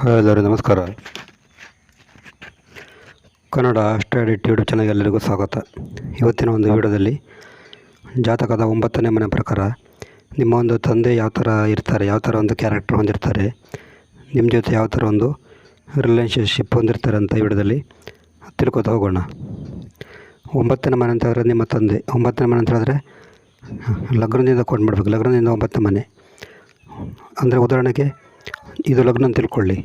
Hi ಎಲ್ಲರೂ ನಮಸ್ಕಾರ. Kannada study YouTube ಚಾನಲ್ಗೆ ಎಲ್ಲರಿಗೂ ಸ್ವಾಗತ. ಇವತ್ತಿನ ಒಂದು ವಿಡಿಯೋದಲ್ಲಿ ಜಾತಕದ ಒಂಬತ್ತನೇ ಮನೆ ಪ್ರಕಾರ ನಿಮ್ಮ ಒಂದು ತಂದೆ ಯಾವ ಥರ ಇರ್ತಾರೆ, ಯಾವ ಥರ ಒಂದು ಕ್ಯಾರೆಕ್ಟರ್ ಹೊಂದಿರ್ತಾರೆ, ನಿಮ್ಮ ಜೊತೆ ಯಾವ ಥರ ಒಂದು ರಿಲೇಷನ್ಶಿಪ್ ಹೊಂದಿರ್ತಾರೆ ಅಂತ ವಿಡಿಯೋದಲ್ಲಿ ತಿಳ್ಕೊತ ಹೋಗೋಣ. ಒಂಬತ್ತನೇ ಮನೆ ಅಂತ ಹೇಳಿದ್ರೆ ನಿಮ್ಮ ತಂದೆ, ಒಂಬತ್ತನೇ ಮನೆ ಅಂತ ಹೇಳಿದ್ರೆ ಲಗ್ನದಿಂದ ಕೊಂಡು ಮಾಡಬೇಕು ಲಗ್ನದಿಂದ ಒಂಬತ್ತನೇ ಮನೆ. ಅಂದರೆ ಉದಾಹರಣೆಗೆ ಇದು ಲಗ್ನ ಅಂತ ತಿಳ್ಕೊಳ್ಳಿ.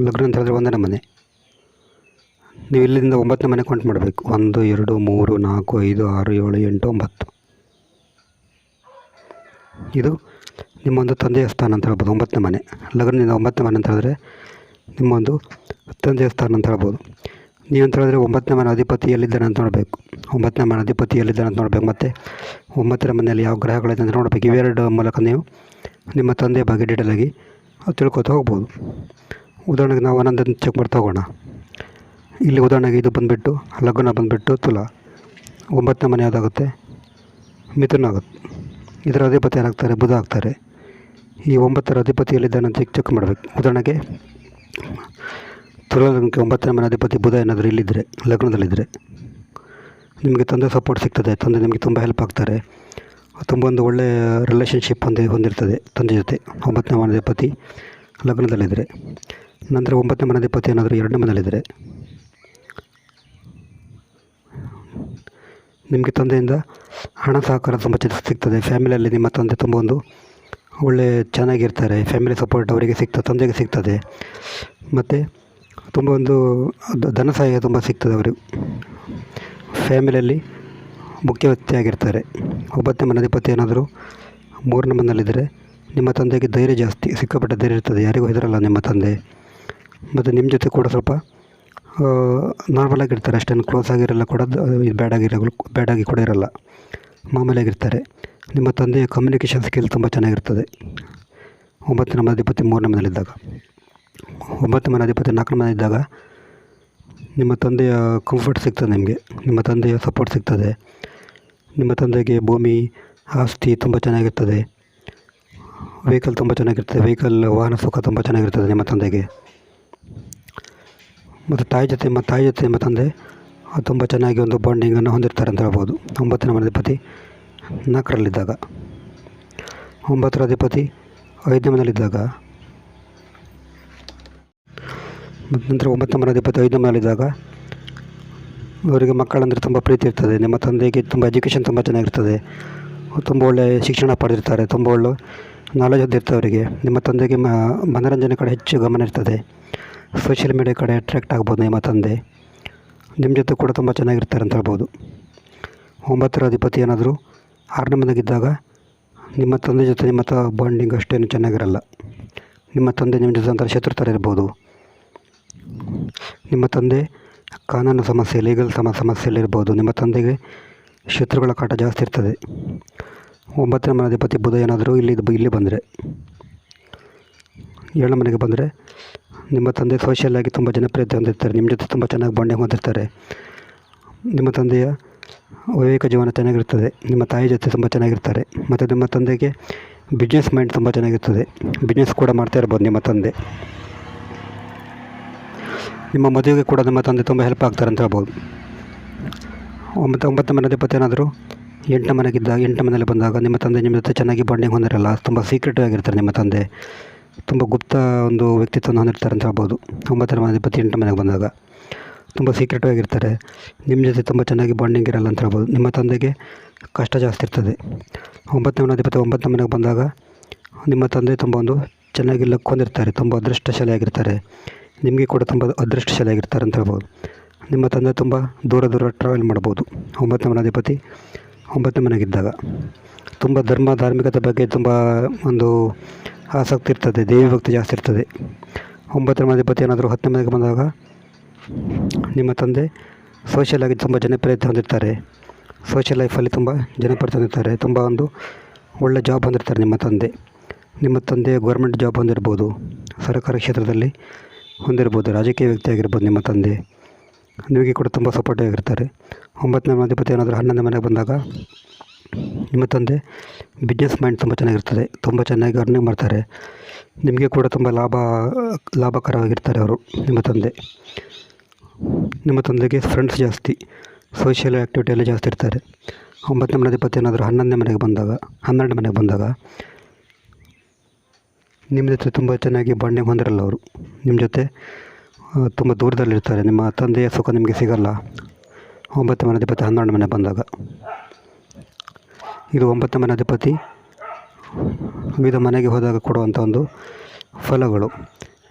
ಲಗ್ನ ಅಂತ ಹೇಳಿದ್ರೆ ಒಂದನೇ ಮನೆ. ನೀವು ಇಲ್ಲಿಂದ ಒಂಬತ್ತನೇ ಮನೆ ಕೌಂಟ್ ಮಾಡಬೇಕು. ಒಂದು, ಎರಡು, ಮೂರು, ನಾಲ್ಕು, ಐದು, ಆರು, ಏಳು, ಎಂಟು, ಒಂಬತ್ತು. ಇದು ನಿಮ್ಮೊಂದು ತಂದೆಯ ಸ್ಥಾನ ಅಂತ ಹೇಳ್ಬೋದು, ಒಂಬತ್ತನೇ ಮನೆ. ಲಗ್ನದಿಂದ ಒಂಬತ್ತನೇ ಮನೆ ಅಂತ ಹೇಳಿದ್ರೆ ನಿಮ್ಮೊಂದು ತಂದೆಯ ಸ್ಥಾನ ಅಂತ ಹೇಳ್ಬೋದು. ಅಂತ ಹೇಳಿದ್ರೆ ಒಂಬತ್ತನೇ ಮನೆ ಅಧಿಪತಿ ಎಲ್ಲಿದ್ದಾನೆ ಅಂತ ನೋಡಬೇಕು. ಒಂಬತ್ತನೇ ಮನೆ ಅಧಿಪತಿ ಎಲ್ಲಿದ್ದಾನೆ ಅಂತ ನೋಡಬೇಕು. ಮತ್ತು ಒಂಬತ್ತನೇ ಮನೆಯಲ್ಲಿ ಯಾವ ಗ್ರಹಗಳಿದೆ ಅಂತ ನೋಡಬೇಕು. ಇವೆರಡು ಮೂಲಕ ನೀವು ನಿಮ್ಮ ತಂದೆಯ ಬಗ್ಗೆ ಡೀಟೇಲಾಗಿ ತಿಳ್ಕೊತಾ ಹೋಗ್ಬೋದು. ಉದಾಹರಣೆಗೆ ನಾವು ಒಂದೊಂದನ್ನು ಚೆಕ್ ಮಾಡ್ತಾ ಹೋಗೋಣ. ಇಲ್ಲಿ ಉದಾಹರಣೆಗೆ ಇದು ಬಂದುಬಿಟ್ಟು, ಲಗ್ನ ಬಂದುಬಿಟ್ಟು ತುಲಾ. ಒಂಬತ್ತನೇ ಮನೆ ಯಾವುದಾಗುತ್ತೆ ಮಿಥುನ ಆಗುತ್ತೆ. ಇದರ ಅಧಿಪತಿ ಏನಾಗ್ತಾರೆ ಬುಧ ಆಗ್ತಾರೆ. ಈ ಒಂಬತ್ತರ ಅಧಿಪತಿಯಲ್ಲಿ ಇದ್ದಾನೆ ಚೆಕ್ ಚೆಕ್ ಮಾಡಬೇಕು. ಉದಾಹರಣೆಗೆ, ತುಲಾ ಲಗ್ನಕ್ಕೆ ಒಂಬತ್ತನೇ ಮನೆ ಅಧಿಪತಿ ಬುಧ ಏನಾದರೂ ಇಲ್ಲಿದ್ದರೆ ಲಗ್ನದಲ್ಲಿದ್ದರೆ ನಿಮಗೆ ತಂದೆ ಸಪೋರ್ಟ್ ಸಿಗ್ತದೆ. ತಂದೆ ನಿಮಗೆ ತುಂಬ ಹೆಲ್ಪ್ ಆಗ್ತಾರೆ. ತುಂಬ ಒಂದು ಒಳ್ಳೆಯ ರಿಲೇಷನ್ಶಿಪ್ ಹೊಂದಿ ಹೊಂದಿರ್ತದೆ ತಂದೆ ಜೊತೆ. ಒಂಬತ್ತನೇ ಮನೆಧಿಪತಿ ಲಗ್ನದಲ್ಲಿದ್ದರೆ. ನಂತರ ಒಂಬತ್ತನೇ ಮನೆಧಿಪತಿ ಏನಾದರೂ ಎರಡನೇ ಮನೆಯಲ್ಲಿದ್ದರೆ. ನಿಮಗೆ ತಂದೆಯಿಂದ ಹಣ ಸಹಕಾರ ತುಂಬ ಸಿಗ್ತದೆ. ಫ್ಯಾಮಿಲಿಯಲ್ಲಿ ನಿಮ್ಮ ತಂದೆ ತುಂಬ ಒಂದು ಒಳ್ಳೆ ಚೆನ್ನಾಗಿರ್ತಾರೆ. ಫ್ಯಾಮಿಲಿ ಸಪೋರ್ಟ್ ಅವರಿಗೆ ಸಿಗ್ತದೆ ತಂದೆಗೆ ಸಿಗ್ತದೆ. ಮತ್ತು ತುಂಬ ಒಂದು ಧನ ಸಹಾಯ ತುಂಬ ಸಿಗ್ತದೆ ಅವರು ಫ್ಯಾಮಿಲಿಯಲ್ಲಿ ಮುಖ್ಯ ವ್ಯಕ್ತಿಯಾಗಿರ್ತಾರೆ. ಒಂಬತ್ತನೇ ಮನಾಧಿಪತಿ ಏನಾದರೂ ಮೂರನೇ ಮನೆಯಲ್ಲಿದ್ದರೆ ನಿಮ್ಮ ತಂದೆಗೆ ಧೈರ್ಯ ಜಾಸ್ತಿ, ಸಿಕ್ಕಾಪಟ್ಟೆ ಧೈರ್ಯ ಇರ್ತದೆ. ಯಾರಿಗೂ ಹೆದರಲ್ಲ ನಿಮ್ಮ ತಂದೆ. ಮತ್ತು ನಿಮ್ಮ ಜೊತೆ ಕೂಡ ಸ್ವಲ್ಪ ನಾರ್ಮಲ್ ಆಗಿರ್ತಾರೆ ಅಷ್ಟೇನು ಕ್ಲೋಸ್ ಆಗಿರಲ್ಲ ಕೂಡ ಬ್ಯಾಡ್ ಆಗಿರಲ್ಲ ಬ್ಯಾಡ್ ಆಗಿ ಕೂಡ ಇರಲ್ಲ. ಮಾಮೂಲಿಯಾಗಿರ್ತಾರೆ ನಿಮ್ಮ ತಂದೆಯ ಕಮ್ಯುನಿಕೇಷನ್ ಸ್ಕಿಲ್ ತುಂಬ ಚೆನ್ನಾಗಿರ್ತದೆ. ಒಂಬತ್ತನೇ ಮನಾಧಿಪತಿ ಮೂರನೇ ಮನೆಯಲ್ಲಿದ್ದಾಗ. ಒಂಬತ್ತು ಮನಾಧಿಪತಿ ನಾಲ್ಕನೇ ಮನೆ ಇದ್ದಾಗ ನಿಮ್ಮ ತಂದೆಯ ಕಂಫರ್ಟ್ ಸಿಗ್ತದೆ ನಿಮಗೆ. ನಿಮ್ಮ ತಂದೆಯ ಸಪೋರ್ಟ್ ಸಿಗ್ತದೆ. ನಿಮ್ಮ ತಂದೆಗೆ ಭೂಮಿ, ಆಸ್ತಿ ತುಂಬ ಚೆನ್ನಾಗಿರ್ತದೆ. ವೆಹಿಕಲ್ ತುಂಬ ಚೆನ್ನಾಗಿರ್ತದೆ. ವೆಹಿಕಲ್ ವಾಹನ ಸುಖ ತುಂಬ ಚೆನ್ನಾಗಿರ್ತದೆ ನಿಮ್ಮ ತಂದೆಗೆ. ಮತ್ತು ತಾಯಿ ಜೊತೆ ನಿಮ್ಮ ತಾಯಿ ಜೊತೆ ನಿಮ್ಮ ತಂದೆ ತುಂಬ ಚೆನ್ನಾಗಿ ಒಂದು ಬಾಂಡಿಂಗನ್ನು ಹೊಂದಿರ್ತಾರೆ ಅಂತ ಹೇಳ್ಬೋದು. ಒಂಬತ್ತನೇ ಅಧಿಪತಿ ನಾಲ್ಕರಲ್ಲಿದ್ದಾಗ. ಒಂಬತ್ತರ ಅಧಿಪತಿ ಐದನೇ ಮನೆಯಲ್ಲಿದ್ದಾಗ. ಮತ್ತು ನಂತರ ಒಂಬತ್ತನೇ ಅಧಿಪತಿ ಐದನೇ ಮನೆಯಲ್ಲಿದ್ದಾಗ. ಅವರಿಗೆ ಮಕ್ಕಳಂದರೆ ತುಂಬ ಪ್ರೀತಿ ಇರ್ತದೆ. ನಿಮ್ಮ ತಂದೆಗೆ ತುಂಬ ಎಜುಕೇಷನ್ ತುಂಬ ಚೆನ್ನಾಗಿರ್ತದೆ. ತುಂಬ ಒಳ್ಳೆಯ ಶಿಕ್ಷಣ ಪಡೆದಿರ್ತಾರೆ, ತುಂಬ ಒಳ್ಳೆ ನಾಲೆಜ್ ಹೊಂದಿರ್ತಾರೆ ಅವರಿಗೆ. ನಿಮ್ಮ ತಂದೆಗೆ ಮನೋರಂಜನೆ ಕಡೆ ಹೆಚ್ಚು ಗಮನ ಇರ್ತದೆ. ಸೋಷಿಯಲ್ ಮೀಡಿಯಾ ಕಡೆ ಅಟ್ರ್ಯಾಕ್ಟ್ ಆಗ್ಬೋದು ನಿಮ್ಮ ತಂದೆ. ನಿಮ್ಮ ಜೊತೆ ಕೂಡ ತುಂಬ ಚೆನ್ನಾಗಿರ್ತಾರೆ ಅಂತ ಹೇಳ್ಬೋದು. ಒಂಬತ್ತರ ಅಧಿಪತಿ ಏನಾದರೂ ಆರನೇ ಮನೆಗಿದ್ದಾಗ ನಿಮ್ಮ ತಂದೆ ಜೊತೆ ನಿಮ್ಮ ತ ಬಾಂಡಿಂಗ್ ಅಷ್ಟೇನು ಚೆನ್ನಾಗಿರಲ್ಲ. ನಿಮ್ಮ ತಂದೆ ನಿಮ್ಮ ಜೊತೆ ಒಂಥರ ಶತ್ರು ಥರ ಇರ್ಬೋದು. ನಿಮ್ಮ ತಂದೆ ಕಾನೂನು ಸಮಸ್ಯೆ ಲೀಗಲ್ ಸಮ ಸಮಸ್ಯೆಯಲ್ಲಿರ್ಬೋದು ನಿಮ್ಮ ತಂದೆಗೆ ಶತ್ರುಗಳ ಕಾಟ ಜಾಸ್ತಿ ಇರ್ತದೆ. ಒಂಬತ್ತನೇ ಮನೆ ಅಧಿಪತಿ ಬುಧ ಏನಾದರೂ ಇಲ್ಲಿ ಇಲ್ಲಿ ಬಂದರೆ, ಏಳನೇ ಮನೆಗೆ ಬಂದರೆ ನಿಮ್ಮ ತಂದೆ ಸೋಷಿಯಲ್ ಆಗಿ ತುಂಬ ಜನಪ್ರಿಯತೆ ಹೊಂದಿರ್ತಾರೆ. ನಿಮ್ಮ ಜೊತೆ ತುಂಬ ಚೆನ್ನಾಗಿ ಬಾಂಡಿಂಗ್ ಹೊಂದಿರ್ತಾರೆ. ನಿಮ್ಮ ತಂದೆಯ ವೈವಾಹಿಕ ಜೀವನ ಚೆನ್ನಾಗಿರ್ತದೆ. ನಿಮ್ಮ ತಾಯಿ ಜೊತೆ ತುಂಬ ಚೆನ್ನಾಗಿರ್ತಾರೆ. ಮತ್ತು ನಿಮ್ಮ ತಂದೆಗೆ ಬಿಸ್ನೆಸ್ ಮೈಂಡ್ ತುಂಬ ಚೆನ್ನಾಗಿರ್ತದೆ. ಬಿಸ್ನೆಸ್ ಕೂಡ ಮಾಡ್ತಾ ಇರ್ಬೋದು ನಿಮ್ಮ ತಂದೆ. ನಿಮ್ಮ ಮದುವೆಗೆ ಕೂಡ ನಿಮ್ಮ ತಂದೆ ತುಂಬ ಹೆಲ್ಪ್ ಆಗ್ತಾರೆ ಅಂತ ಹೇಳ್ಬೋದು. ಒಂಬತ್ತು ಒಂಬತ್ತು ಮನೆ ಏನಾದರೂ? ಎಂಟು ಮನೆಗಿದ್ದಾಗ ಎಂಟು ಮನೆಯಲ್ಲಿ ಬಂದಾಗ ನಿಮ್ಮ ತಂದೆ ನಿಮ್ಮ ಜೊತೆ ಚೆನ್ನಾಗಿ ಬಾಂಡಿಂಗ್ ಹೊಂದಿರಲ್ಲ, ತುಂಬ ಸೀಕ್ರೆಟ್ ಆಗಿರ್ತಾರೆ ನಿಮ್ಮ ತಂದೆ. ತುಂಬ ಗುಪ್ತ ಒಂದು ವ್ಯಕ್ತಿತ್ವವನ್ನು ಹೊಂದಿರ್ತಾರೆ ಅಂತ ಹೇಳ್ಬೋದು. ಒಂಬತ್ತರ ಮನೆ ಅಧಿಪತಿ ಎಂಟು ಮನೆಗೆ ಬಂದಾಗ. ತುಂಬ ಸೀಕ್ರೆಟ್ ಆಗಿರ್ತಾರೆ. ನಿಮ್ಮ ಜೊತೆ ತುಂಬ ಚೆನ್ನಾಗಿ ಬಾಂಡಿಂಗ್ ಇರಲ್ಲ ಅಂತ ಹೇಳ್ಬೋದು. ನಿಮ್ಮ ತಂದೆಗೆ ಕಷ್ಟ ಜಾಸ್ತಿ ಇರ್ತದೆ. ಒಂಬತ್ತನೇ ಮನೆ ಅಧಿಪತಿ ಒಂಬತ್ತನೇ ಮನೆಗೆ ಬಂದಾಗ ನಿಮ್ಮ ತಂದೆ ತುಂಬ ಒಂದು ಚೆನ್ನಾಗಿ ಲಕ್ ಹೊಂದಿರ್ತಾರೆ, ತುಂಬ ಅದೃಷ್ಟಶಾಲಿಯಾಗಿರ್ತಾರೆ ನಿಮಗೆ ಕೂಡ ತುಂಬ ಅದೃಷ್ಟಶಾಲಿಯಾಗಿರ್ತಾರೆ ಅಂತ ಹೇಳ್ಬೋದು. ನಿಮ್ಮ ತಂದೆ ತುಂಬ ದೂರ ದೂರ ಟ್ರಾವೆಲ್ ಮಾಡ್ಬೋದು. ಒಂಬತ್ತನೇ ಮನಾಧಿಪತಿ ಒಂಬತ್ತನೇ ಮನೆಗಿದ್ದಾಗ. ತುಂಬ ಧರ್ಮ ಧಾರ್ಮಿಕತೆ ಬಗ್ಗೆ ತುಂಬ ಒಂದು ಆಸಕ್ತಿ ಇರ್ತದೆ, ದೇವಿ ಭಕ್ತಿ ಜಾಸ್ತಿ ಇರ್ತದೆ. ಒಂಬತ್ತನೇ ಮನಾಧಿಪತಿ ಏನಾದರೂ ಹತ್ತನೇ ಮನೆಗೆ ಬಂದಾಗ ನಿಮ್ಮ ತಂದೆ ಸೋಷಿಯಲ್ ಆಗಿ ತುಂಬ ಜನಪ್ರಿಯತೆ ಹೊಂದಿರ್ತಾರೆ. ಸೋಷಿಯಲ್ ಲೈಫಲ್ಲಿ ತುಂಬ ಜನಪ್ರಿಯತೆ ಹೊಂದಿರ್ತಾರೆ. ತುಂಬ ಒಂದು ಒಳ್ಳೆ ಜಾಬ್ ಹೊಂದಿರ್ತಾರೆ ನಿಮ್ಮ ತಂದೆ. ನಿಮ್ಮ ತಂದೆ ಗೌರ್ಮೆಂಟ್ ಜಾಬ್ ಹೊಂದಿರ್ಬೋದು. ಸರ್ಕಾರಿ ಕ್ಷೇತ್ರದಲ್ಲಿ ಹೊಂದಿರ್ಬೋದು ರಾಜಕೀಯ ವ್ಯಕ್ತಿ ಆಗಿರ್ಬೋದು ನಿಮ್ಮ ತಂದೆ. ನಿಮಗೆ ಕೂಡ ತುಂಬ ಸಪೋರ್ಟಿವ್ ಆಗಿರ್ತಾರೆ. ಒಂಬತ್ತನೇ ಮನೆ ಅಧಿಪತಿ ಏನಾದರೂ ಹನ್ನೊಂದನೇ ಮನೆಗೆ ಬಂದಾಗ ನಿಮ್ಮ ತಂದೆ ಬಿಸ್ನೆಸ್ ಮೈಂಡ್ ತುಂಬ ಚೆನ್ನಾಗಿರ್ತದೆ. ತುಂಬ ಚೆನ್ನಾಗಿ ಅರ್ನಿಂಗ್ ಮಾಡ್ತಾರೆ. ನಿಮಗೆ ಕೂಡ ತುಂಬ ಲಾಭ, ಲಾಭಕರವಾಗಿರ್ತಾರೆ ಅವರು, ನಿಮ್ಮ ತಂದೆ. ನಿಮ್ಮ ತಂದೆಗೆ ಫ್ರೆಂಡ್ಸ್ ಜಾಸ್ತಿ ಸೋಷಿಯಲ್ ಆ್ಯಕ್ಟಿವಿಟಿಯಲ್ಲಿ ಜಾಸ್ತಿ ಇರ್ತಾರೆ. ಒಂಬತ್ತನೇ ಮನೆ ಅಧಿಪತಿ ಏನಾದರೂ ಹನ್ನೊಂದನೇ ಮನೆಗೆ ಬಂದಾಗ, ಹನ್ನೆರಡು ಮನೆಗೆ ಬಂದಾಗ ನಿಮ್ಮ ಜೊತೆ ತುಂಬ ಚೆನ್ನಾಗಿ ಬಾಂಡಿಂಗ್ ಹೊಂದಿರಲ್ಲ ಅವರು. ನಿಮ್ಮ ಜೊತೆ ತುಂಬ ದೂರದಲ್ಲಿರ್ತಾರೆ. ನಿಮ್ಮ ತಂದೆಯ ಸುಖ ನಿಮಗೆ ಸಿಗಲ್ಲ. ಒಂಬತ್ತು ಮನೆ ಅಧಿಪತಿ ಹನ್ನೆರಡು ಮನೆ ಬಂದಾಗ. ಇದು ಒಂಬತ್ತು ಮನೆ ಅಧಿಪತಿ ವಿವಿಧ ಮನೆಗೆ ಹೋದಾಗ ಕೊಡುವಂಥ ಒಂದು ಫಲಗಳು.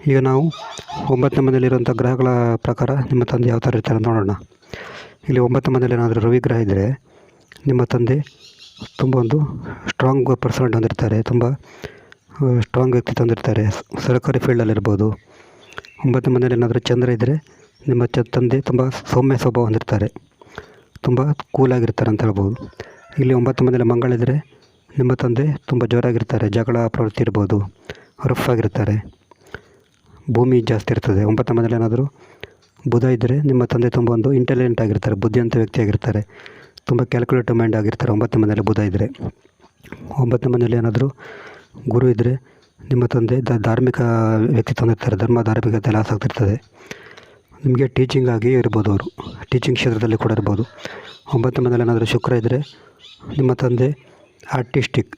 ಈಗ ನಾವು ಒಂಬತ್ತನೇ ಮನೆಯಲ್ಲಿರುವಂಥ ಗ್ರಹಗಳ ಪ್ರಕಾರ ನಿಮ್ಮ ತಂದೆ ಯಾವ ಥರ ಇರ್ತಾರೆ ನೋಡೋಣ. ಇಲ್ಲಿ ಒಂಬತ್ತು ಮನೆಯಲ್ಲಿ ಏನಾದರೂ ರವಿ ಗ್ರಹ ಇದ್ದರೆ ನಿಮ್ಮ ತಂದೆ ತುಂಬ ಒಂದು ಸ್ಟ್ರಾಂಗ್ ಪರ್ಸನ್ ಹೊಂದಿರ್ತಾರೆ ತುಂಬ ಸ್ಟ್ರಾಂಗ್ ವ್ಯಕ್ತಿತ್ವ ಹೊಂದಿರ್ತಾರೆ ಸ- ಸರ್ಕಾರಿ ಫೀಲ್ಡಲ್ಲಿರ್ಬೋದು ಒಂಬತ್ತು ಮನೆಯಲ್ಲಿ ಏನಾದರೂ ಚಂದ್ರ ಇದ್ದರೆ ನಿಮ್ಮ ಚ ತಂದೆ ತುಂಬ ಸೌಮ್ಯ ಸ್ವಭಾವ ಹೊಂದಿರ್ತಾರೆ. ತುಂಬ ಕೂಲಾಗಿರ್ತಾರೆ ಅಂತ ಹೇಳ್ಬೋದು. ಇಲ್ಲಿ ಒಂಬತ್ತು ಮನೆಯಲ್ಲಿ ಮಂಗಳಿದ್ದರೆ ನಿಮ್ಮ ತಂದೆ ತುಂಬ ಜೋರಾಗಿರ್ತಾರೆ, ಜಗಳ ಪ್ರವೃತ್ತಿ ಇರ್ಬೋದು ರಫ್ ಆಗಿರ್ತಾರೆ. ಭೂಮಿ ಜಾಸ್ತಿ ಇರ್ತದೆ. ಒಂಬತ್ತು ಮನೆಯಲ್ಲಿ ಏನಾದರೂ ಬುಧ ಇದ್ದರೆ ನಿಮ್ಮ ತಂದೆ ತುಂಬ ಒಂದು ಇಂಟೆಲಿಜೆಂಟ್ ಆಗಿರ್ತಾರೆ, ಬುದ್ಧಿವಂತ ವ್ಯಕ್ತಿಯಾಗಿರ್ತಾರೆ ತುಂಬ ಕ್ಯಾಲ್ಕುಲೇಟಿವ್ ಮೈಂಡ್ ಆಗಿರ್ತಾರೆ. ಒಂಬತ್ತು ಮನೆಯಲ್ಲಿ ಬುಧ ಇದ್ದರೆ ಒಂಬತ್ತು ಮನೆಯಲ್ಲಿ ಏನಾದರೂ ಗುರು ಇದ್ದರೆ ನಿಮ್ಮ ತಂದೆ ಧಾರ್ಮಿಕ ವ್ಯಕ್ತಿತ್ವ ಇರ್ತಾರೆ, ಧರ್ಮ ಧಾರ್ಮಿಕತೆಯಲ್ಲಿ ಆಸಕ್ತಿ ಇರ್ತದೆ. ನಿಮಗೆ ಟೀಚಿಂಗ್ ಆಗಿ ಇರ್ಬೋದು ಅವರು. ಟೀಚಿಂಗ್ ಕ್ಷೇತ್ರದಲ್ಲಿ ಕೂಡ ಇರ್ಬೋದು. ಒಂಬತ್ತು ಮನೆಯಲ್ಲಿ ಏನಾದರೂ ಶುಕ್ರ ಇದ್ದರೆ ನಿಮ್ಮ ತಂದೆ ಆರ್ಟಿಸ್ಟಿಕ್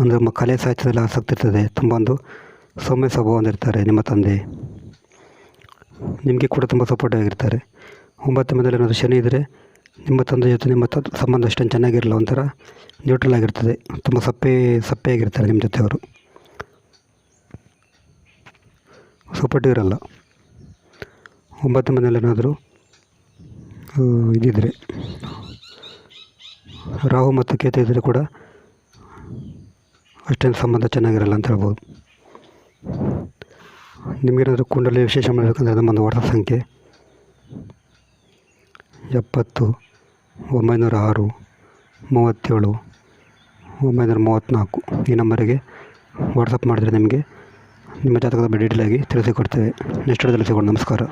ಅಂದರೆ ನಮ್ಮ ಕಲೆ ಸಾಹಿತ್ಯದಲ್ಲಿ ಆಸಕ್ತಿ ಇರ್ತದೆ. ತುಂಬ ಒಂದು ಸೌಮ್ಯ ಸ್ವಭಾವ ಹೊಂದಿರ್ತಾರೆ ನಿಮ್ಮ ತಂದೆ. ನಿಮಗೆ ಕೂಡ ತುಂಬ ಸಪೋರ್ಟ್ ಆಗಿರ್ತಾರೆ. ಒಂಬತ್ತು ಮನೆಯಲ್ಲಿ ಏನಾದರೂ ಶನಿ ಇದ್ದರೆ ನಿಮ್ಮ ತಂದೆ ಜೊತೆ ನಿಮ್ಮ ಸಂಬಂಧ ಅಷ್ಟೊಂದು ಚೆನ್ನಾಗಿರಲ್ಲ, ಒಂಥರ ನ್ಯೂಟ್ರಲ್ ಆಗಿರ್ತದೆ. ತುಂಬ ಸಪ್ಪೆ ಸಪ್ಪೆ ಆಗಿರ್ತಾರೆ ನಿಮ್ಮ ಜೊತೆ ಅವರು. ಸಪೋರ್ಟಿವ್ ಇರಲ್ಲ ಒಂಬತ್ತು ಮನೇಲೇನಾದರೂ ಇದಿದ್ದರೆ. ರಾಹು ಮತ್ತು ಕೇತು ಇದ್ದರೆ ಕೂಡ ಅಷ್ಟೇನು ಸಂಬಂಧ ಚೆನ್ನಾಗಿರಲ್ಲ ಅಂತ ಹೇಳ್ಬೋದು. ನಿಮಗೇನಾದರೂ ಕುಂಡಲಿ ವಿಶೇಷ ಮಾಡಬೇಕಂದ್ರೆ ನಮ್ಮೊಂದು ವಾಟ್ಸಪ್ ಸಂಖ್ಯೆ. ಎಪ್ಪತ್ತು, ಒಂಬೈನೂರ ಆರು, ಮೂವತ್ತೇಳು, ಒಂಬೈನೂರ ಮೂವತ್ತ್ನಾಲ್ಕು ಈ ನಂಬರಿಗೆ ವಾಟ್ಸಪ್ ಮಾಡಿದರೆ ನಿಮಗೆ ನಿಮ್ಮ ಜಾತಕದ ಬಗ್ಗೆ ಡೀಟೇಲಾಗಿ ತಿಳಿಸಿಕೊಡ್ತೇವೆ ನೆಕ್ಸ್ಟ್ ವಿಡಿಯೋದಲ್ಲಿ ಸಿಗೋಣ. ನಮಸ್ಕಾರ.